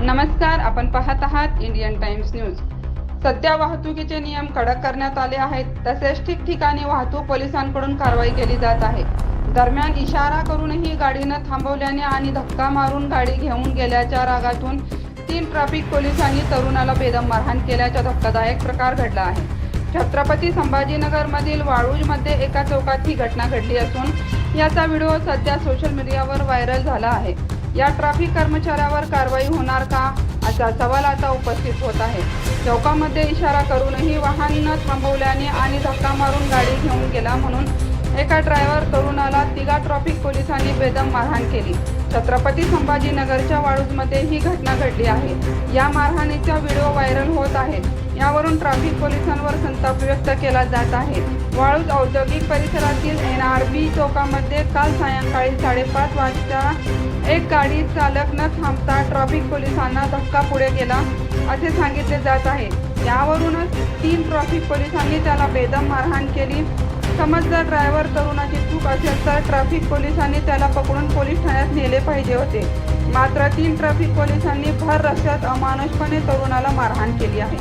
नमस्कार आपण पाहत आहात इंडियन टाइम्स न्यूज. सध्या वाहतुकीचे नियम कडक करण्यात आले आहेत तसेच ठिकठिकाणी वाहतूक पोलिसांकडून कारवाई केली जात आहे. दरम्यान इशारा करूनही गाडीनं थांबवल्याने आणि धक्का मारून गाडी घेऊन गेल्याच्या रागातून तीन ट्रॅफिक पोलिसांनी तरुणाला बेदम मारहाण केल्याचा धक्कादायक प्रकार घडला आहे. छत्रपती संभाजीनगरमधील वाळूजमध्ये एका चौकात ही घटना घडली असून याचा व्हिडिओ सध्या सोशल मीडियावर व्हायरल झाला आहे. या ट्रॅफिक कर्मचाऱ्यावर कारवाई होणार का? असा सवाल आता उपस्थित होत आहे. चौकामध्ये इशारा करूनही वाहन न थांबवल्याने आणि धक्का मारून गाडी घेऊन गेला म्हणून एका ड्रायव्हर तरुणाला तिघा ट्रॉफिक पोलिसांनी बेदम मारहाण केली. छत्रपती संभाजीनगरच्या वाळूजमध्ये ही घटना घडली आहे. या मारहाणीचा व्हिडिओ व्हायरल होत आहे. यावरून ट्रॅफिक पोलिसांवर संताप व्यक्त केला जात आहे. वाळूज औद्योगिक परिसरातील एन आर बी चौकामध्ये काल सायंकाळी साडेपाच वाजता एक गाडी चालक न थांबता ट्रॅफिक पोलिसांना धक्का पुढे गेला असे सांगितले जात आहे. यावरूनच तीन ट्रॅफिक पोलिसांनी त्याला बेदम मारहाण केली. समजदार ड्रायव्हर तरुणाची चूक असेल तर ट्रॅफिक पोलिसांनी त्याला पकडून पोलीस ठाण्यात नेले पाहिजे होते. मात्र तीन ट्रॅफिक पोलिसांनी भर रस्त्यात अमानुषपणे तरुणाला मारहाण केली आहे.